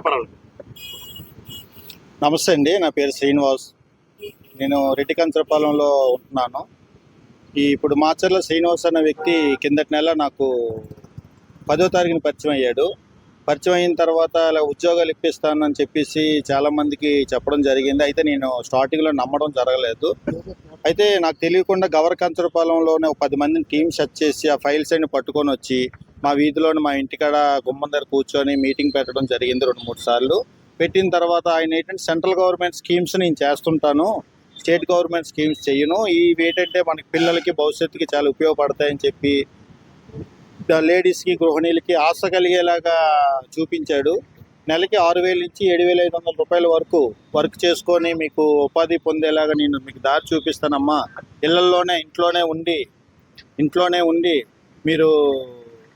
కూడా పర్వాలేదు నమస్తే అండి నా పేరు శ్రీనివాస్. నేను రెడ్డి కంచరపాలెంలో ఉంటున్నాను. ఈ ఇప్పుడు మాచర్ల శ్రీనివాస్ అనే వ్యక్తి కిందటి నెల నాకు పదో తారీఖున పరిచయం అయ్యాడు. పరిచయం అయిన తర్వాత అలా ఉద్యోగాలు ఇప్పిస్తానని చెప్పేసి చాలామందికి చెప్పడం జరిగింది. అయితే నేను స్టార్టింగ్లో నమ్మడం జరగలేదు. అయితే నాకు తెలియకుండా గవర్ కంచరపాలెంలోనే ఒక పది మందిని టీమ్ సెట్ చేసి ఆ ఫైల్స్ అన్ని పట్టుకొని వచ్చి మా వీధిలోని మా ఇంటికాడ గుమ్మం దగ్గర కూర్చొని మీటింగ్ పెట్టడం జరిగింది రెండు మూడు సార్లు. పెట్టిన తర్వాత ఆయన ఏంటంటే సెంట్రల్ గవర్నమెంట్ స్కీమ్స్ నేను చేస్తుంటాను స్టేట్ గవర్నమెంట్ స్కీమ్స్ చేయను ఇవి ఏంటంటే మనకి పిల్లలకి భవిష్యత్తుకి చాలా ఉపయోగపడతాయని చెప్పి లేడీస్కి గృహిణీలకి ఆశ కలిగేలాగా చూపించాడు. నెలకి ఆరు వేల నుంచి ఏడు వేల ఐదు వందల రూపాయల వరకు వర్క్ చేసుకొని మీకు ఉపాధి పొందేలాగా నేను మీకు దారి చూపిస్తానమ్మా. ఇళ్ళలోనే ఇంట్లోనే ఉండి ఇంట్లోనే ఉండి మీరు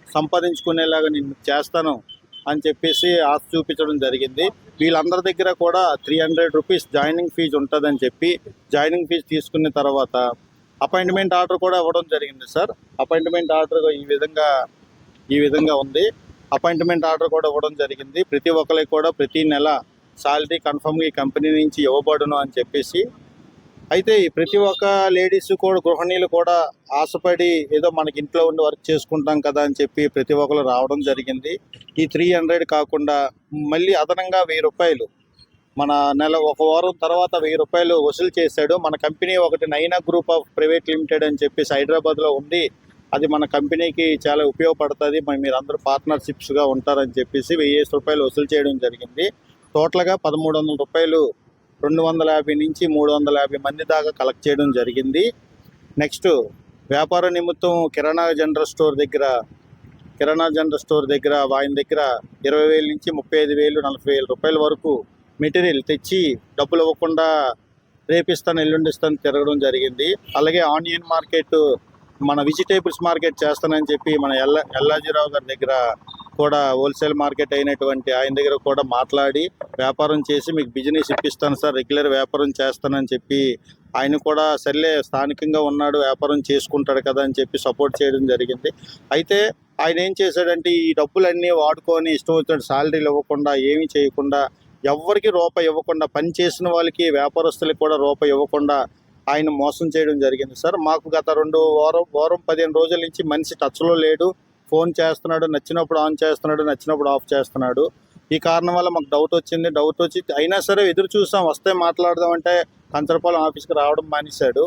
సంపాదించుకునేలాగా నేను చేస్తాను అని చెప్పేసి ఆశ చూపించడం జరిగింది. వీళ్ళందరి దగ్గర కూడా three hundred rupees joining fee ఉంటుందని చెప్పి జాయినింగ్ ఫీజు తీసుకున్న తర్వాత అపాయింట్మెంట్ ఆర్డర్ కూడా ఇవ్వడం జరిగింది సార్ అపాయింట్మెంట్ ఆర్డర్ ఈ విధంగా ఈ విధంగా ఉంది. అపాయింట్మెంట్ ఆర్డర్ కూడా ఇవ్వడం జరిగింది. ప్రతి ఒక్కరికి కూడా ప్రతి నెల శాలరీ కన్ఫర్మ్గా ఈ కంపెనీ నుంచి ఇవ్వబడును అని చెప్పేసి. అయితే ప్రతి ఒక్క లేడీస్ కూడా గృహిణీలు కూడా ఆశపడి ఏదో మనకి ఇంట్లో ఉండి వర్క్ చేసుకుంటాం కదా అని చెప్పి ప్రతి ఒక్కరు రావడం జరిగింది. ఈ త్రీ హండ్రెడ్ కాకుండా మళ్ళీ అదనంగా వెయ్యి రూపాయలు మన నెల ఒక వారం తర్వాత వెయ్యి రూపాయలు వసూలు చేశాడు. మన కంపెనీ ఒకటి నైనా గ్రూప్ ఆఫ్ ప్రైవేట్ లిమిటెడ్ అని చెప్పేసి హైదరాబాద్లో ఉంది అది మన కంపెనీకి చాలా ఉపయోగపడుతుంది. మరి మీరు అందరూ పార్ట్నర్షిప్స్గా ఉంటారని చెప్పేసి వెయ్యి రూపాయలు వసూలు చేయడం జరిగింది. టోటల్గా పదమూడు వందల రూపాయలు రెండు వందల యాభై నుంచి మూడు వందల యాభై మంది దాకా కలెక్ట్ చేయడం జరిగింది. నెక్స్ట్ వ్యాపార నిమిత్తం కిరాణా జనరల్ స్టోర్ దగ్గర కిరాణా జనరల్ స్టోర్ దగ్గర ఆయన దగ్గర ఇరవై వేల నుంచి ముప్పై ఐదు వేలు నలభై వేల రూపాయల వరకు మెటీరియల్ తెచ్చి డబ్బులు ఇవ్వకుండా రేపిస్తాను ఎల్లుండిస్తాను తిరగడం జరిగింది. అలాగే ఆనియన్ మార్కెట్ మన వెజిటేబుల్స్ మార్కెట్ చేస్తానని చెప్పి మన ఎల్ల ఎల్లాజీరావు గారి దగ్గర కూడా హోల్సేల్ మార్కెట్ అయినటువంటి ఆయన దగ్గర కూడా మాట్లాడి వ్యాపారం చేసి మీకు బిజినెస్ ఇప్పిస్తాను సార్ రెగ్యులర్ వ్యాపారం చేస్తానని చెప్పి ఆయన కూడా సర్లే స్థానికంగా ఉన్నాడు వ్యాపారం చేసుకుంటాడు కదా అని చెప్పి సపోర్ట్ చేయడం జరిగింది. అయితే ఆయన ఏం చేశాడంటే ఈ డబ్బులన్నీ వాడుకొని ఇష్టం వచ్చినట్టు శాలరీలు ఇవ్వకుండా ఏమీ చేయకుండా ఎవరికి రూపాయి ఇవ్వకుండా పని చేసిన వాళ్ళకి వ్యాపారస్తులకి కూడా రూపాయి ఇవ్వకుండా ఆయన మోసం చేయడం జరిగింది. సార్ మాకు గత రెండు వారం వారం పదిహేను రోజుల నుంచి మనిషి టచ్లో లేడు. ఫోన్ చేస్తున్నాడు నచ్చినప్పుడు ఆన్ చేస్తున్నాడు నచ్చినప్పుడు ఆఫ్ చేస్తున్నాడు. ఈ కారణం వల్ల మాకు డౌట్ వచ్చింది. డౌట్ వచ్చి అయినా సరే ఎదురు చూసాం. వస్తే మాట్లాడదామంటే కంచరపాలెం ఆఫీస్కి రావడం మానేశాడు.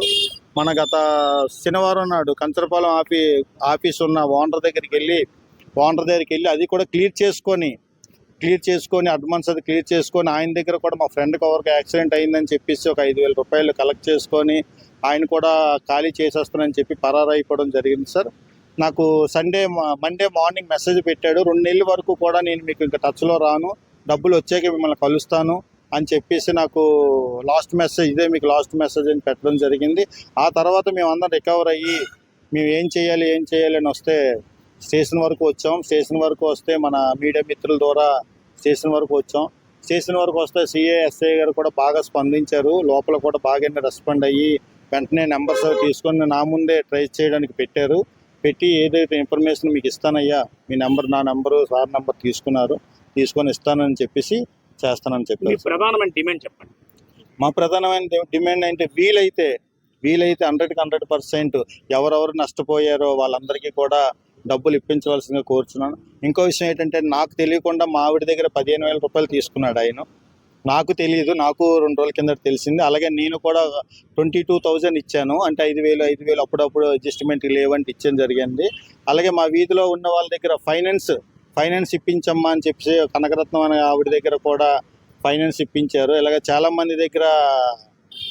మన గత శనివారం నాడు కంచరపాలెం ఆఫీ ఆఫీస్ ఉన్న ఓనర్ దగ్గరికి వెళ్ళి ఓనర్ దగ్గరికి వెళ్ళి అది కూడా క్లియర్ చేసుకొని క్లియర్ చేసుకొని అడ్వాన్స్ అది క్లియర్ చేసుకొని ఆయన దగ్గర కూడా మా ఫ్రెండ్కి ఎవరికి యాక్సిడెంట్ అయిందని చెప్పేసి ఒక ఐదు వేల రూపాయలు కలెక్ట్ చేసుకొని ఆయన కూడా ఖాళీ చేసేస్తానని చెప్పి పరారైపోవడం జరిగింది సార్. నాకు సండే మండే మార్నింగ్ మెసేజ్ పెట్టాడు. రెండు నెలల వరకు కూడా నేను మీకు ఇంకా టచ్లో రాను. డబ్బులు వచ్చాక మిమ్మల్ని కలుస్తాను అని చెప్పేసి నాకు లాస్ట్ మెసేజ్ ఇదే మీకు లాస్ట్ మెసేజ్ అని పెట్టడం జరిగింది. ఆ తర్వాత మేము అందరం రికవర్ అయ్యి మేము ఏం చేయాలి ఏం చేయాలి అని వస్తే స్టేషన్ వరకు వచ్చాం. స్టేషన్ వరకు వస్తే మన మీడియా మిత్రుల ద్వారా స్టేషన్ వరకు వచ్చాం. స్టేషన్ వరకు వస్తే సిఏ ఎస్ఐ గారు కూడా బాగా స్పందించారు. లోపల కూడా బాగానే రెస్పాండ్ అయ్యి వెంటనే నెంబర్స్ తీసుకొని నా ముందే ట్రేస్ చేయడానికి పెట్టారు. పెట్టి ఏదైతే ఇన్ఫర్మేషన్ మీకు ఇస్తానయ్యా మీ నెంబర్ నా నెంబరు సార్ నెంబర్ తీసుకున్నారు. తీసుకొని ఇస్తానని చెప్పేసి చేస్తానని చెప్పారు. ప్రధానమైన డిమాండ్ చెప్పండి. మా ప్రధానమైన డిమాండ్ అంటే వీలైతే వీలైతే హండ్రెడ్కి హండ్రెడ్ పర్సెంట్ ఎవరెవరు నష్టపోయారో వాళ్ళందరికీ కూడా డబ్బులు ఇప్పించవలసిందిగా కోరుచున్నాను. ఇంకో విషయం ఏంటంటే నాకు తెలియకుండా మా ఆవిడ దగ్గర పదిహేను వేల రూపాయలు తీసుకున్నాడు ఆయన. నాకు తెలియదు నాకు రెండు రోజుల కింద తెలిసింది. అలాగే నేను కూడా ట్వంటీ టూ థౌజండ్ ఇచ్చాను. అంటే ఐదు వేలు ఐదు వేలు అప్పుడప్పుడు అడ్జస్ట్మెంట్ లేవంటే ఇచ్చేయడం జరిగింది. అలాగే మా వీధిలో ఉన్న వాళ్ళ దగ్గర ఫైనాన్స్ ఫైనాన్స్ ఇప్పించమ్మా అని చెప్పి కనకరత్నం అనే ఆవిడ దగ్గర కూడా ఫైనాన్స్ ఇప్పించారు. ఇలాగ చాలామంది దగ్గర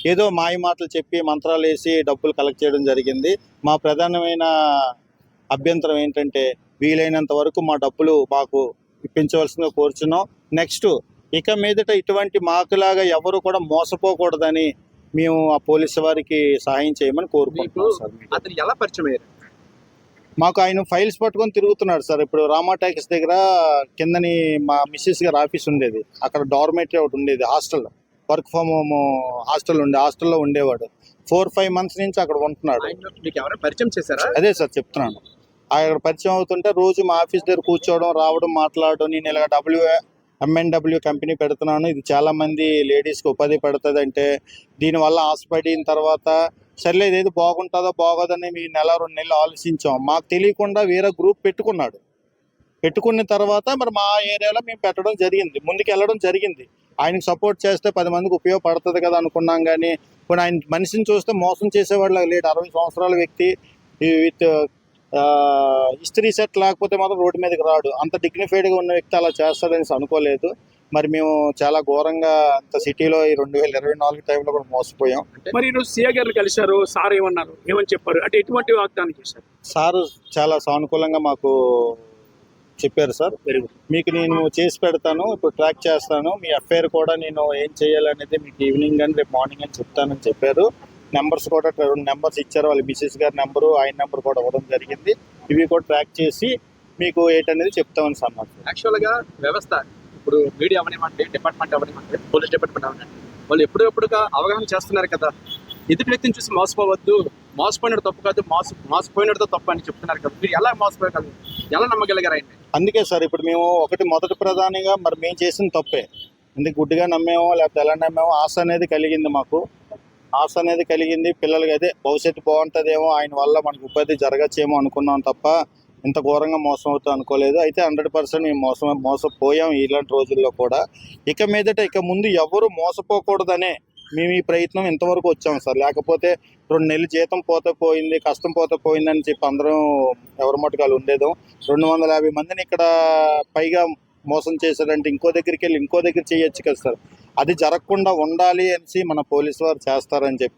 ఏదో మాయ మాటలు చెప్పి మంత్రాలు వేసి డబ్బులు కలెక్ట్ చేయడం జరిగింది. మా ప్రధానమైన అభ్యంతరం ఏంటంటే వీలైనంత వరకు మా డబ్బులు మాకు ఇప్పించవలసిందిగా కోరుచున్నాం. నెక్స్ట్ ఇక మీదట ఇటువంటి మాకులాగా ఎవరు కూడా మోసపోకూడదని మేము ఆ పోలీసు వారికి సహాయం చేయమని కోరుకుంటున్నాం సార్. అతను ఎలా పరిచయం అయ్యారు? మాకు ఆయన ఫైల్స్ పట్టుకొని తిరుగుతున్నాడు సార్. ఇప్పుడు రామా ట్యాక్స్ దగ్గర కిందని మా మిస్సెస్ గారి ఆఫీస్ ఉండేది. అక్కడ డార్మేటరీ ఒకటి ఉండేది hostel. Work from home hostel ఉండే హాస్టల్లో ఉండేవాడు. ఫోర్ ఫైవ్ మంత్స్ నుంచి అక్కడ ఉంటున్నాడు. మీకు ఎవరైనా పరిచయం చేశారా? అదే సార్ చెప్తున్నాను. అక్కడ పరిచయం అవుతుంటే రోజు మా ఆఫీస్ దగ్గర కూర్చోవడం రావడం మాట్లాడడం నేను ఇలా డబ్బులు ఎంఎన్డబ్ల్యూ కంపెనీ పెడుతున్నాను. ఇది చాలా మంది లేడీస్కి ఉపాధి పడుతుంది అంటే దీనివల్ల ఆశపడిన తర్వాత సర్లే ఇదేది బాగుంటుందో బాగోదని మీ నెల రెండు నెలలు ఆలోచించాం. మాకు తెలియకుండా వేరే గ్రూప్ పెట్టుకున్నాడు. పెట్టుకున్న తర్వాత మరి మా ఏరియాలో మేము పెట్టడం జరిగింది. ముందుకు వెళ్ళడం జరిగింది. ఆయనకు సపోర్ట్ చేస్తే పది మందికి ఉపయోగపడుతుంది కదా అనుకున్నాం కానీ ఇప్పుడు ఆయన మనిషిని చూస్తే మోసం చేసేవాళ్ళు లేడు. అరవై సంవత్సరాల వ్యక్తి విత్ హిస్టరీ సెట్ లేకపోతే మాత్రం రోడ్డు మీదకి రాడు. అంత డిగ్నిఫైడ్గా ఉన్న వ్యక్తి అలా చేస్తాడని అనుకోలేదు. మరి మేము చాలా ఘోరంగా అంత సిటీలో ఈ రెండు వేల ఇరవై నాలుగు టైంలో కూడా మోసపోయాం. మరి ఈరోజు సీఏ గారిని కలిశారు సార్ ఏమన్నారు? ఏమని చెప్పారు? అంటే ఎటువంటి వాగ్దానం చేశారు? సారు చాలా సానుకూలంగా మాకు చెప్పారు సార్. వెరీ గుడ్ మీకు నేను చేసి పెడతాను ఇప్పుడు ట్రాక్ చేస్తాను. మీ ఎఫ్ఐఆర్ కూడా నేను ఏం చేయాలనేది మీకు ఈవినింగ్ అని రేపు మార్నింగ్ అని చెప్తానని చెప్పారు. నెంబర్స్ కూడా రెండు నెంబర్స్ ఇచ్చారు. వాళ్ళ మిసెస్ గారి నెంబరు ఆయన నెంబర్ కూడా ఇవ్వడం జరిగింది. ఇవి కూడా ట్రాక్ చేసి మీకు ఏంటనేది చెప్తామని సార్. మాకు యాక్చువల్గా వ్యవస్థ ఇప్పుడు మీడియా అవనివ్వండి డిపార్ట్మెంట్ అవనివ్వండి పోలీస్ డిపార్ట్మెంట్ అవనివ్వండి వాళ్ళు ఎప్పుడెప్పుడుగా అవగాహన చేస్తున్నారు కదా. ఎదుటి వ్యక్తిని చూసి మోసపోవద్దు. మోసపోయినట్టు తప్పు కాదు మోస మోసపోయినట్టు తప్పు అని చెప్తున్నారు కదా. మీరు ఎలా మోసపోయగలరు ఎలా నమ్మగలిగారు అందుకే సార్ ఇప్పుడు మేము ఒకటి మొదటి ప్రధానిగా మరి మేము చేసిన తప్పే. ఎందుకు గుడ్డిగా నమ్మేమో లేకపోతే ఎలా నమ్మేమో ఆశ అనేది కలిగింది మాకు. ఆశ అనేది కలిగింది పిల్లలకి అదే భవిష్యత్తు బాగుంటుందేమో ఆయన వల్ల మనకు ఉపాధి జరగచ్చేమో అనుకున్నాం తప్ప ఇంత ఘోరంగా మోసం అవుతా అనుకోలేదు. అయితే హండ్రెడ్ పర్సెంట్ మేము మోసం మోసపోయాం ఇలాంటి రోజుల్లో కూడా. ఇక మీదట ఇక ముందు ఎవరు మోసపోకూడదనే మేము ఈ ప్రయత్నం ఇంతవరకు వచ్చాం సార్. లేకపోతే రెండు నెలలు జీతం పోతే పోయింది కష్టం పోతే పోయిందని చెప్పి అందరం ఎవరి మటుకాలు ఉండేదో. రెండు వందల యాభై మందిని ఇక్కడ పైగా మోసం చేశారంటే ఇంకో దగ్గరికి వెళ్ళి ఇంకో దగ్గర చేయొచ్చు కదా సార్. అది జరగకుండా ఉండాలి అనేసి మన పోలీసు వారు చేస్తారని చెప్పి